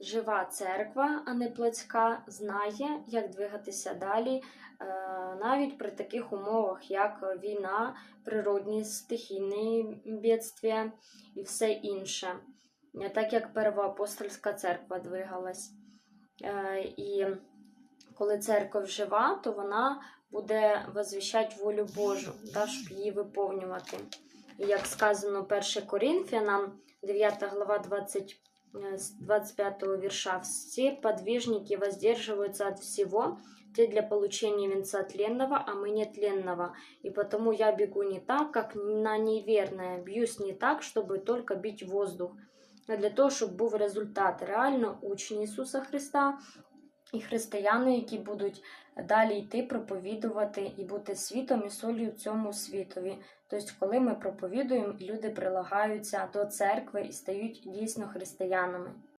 жива церква, а не плотська, знає, як двигатися далі, е, навіть при таких умовах, як війна, природні стихійні бідствия і все інше, Е, так як первоапостольська церква двигалась. Е, І коли церква жива, то вона буде возвіщати волю Божу, да, щоб її виповнювати. І як сказано 1 Коринфянам, 9 глава 20, э, с 25 вірша, «Все подвижники воздерживаются от всего, те для получения венца тленного, а мы нетленного. И потому я бегу не так, как на неверное, бьюсь не так, чтобы только бить воздух, а для того, щоб був результат. Реально учні Ісуса Христа і християни, які будуть далі йти проповідувати і бути світом і солью в цьому світові. Тобто, коли ми проповідуємо, люди прилагаються до церкви і стають дійсно християнами.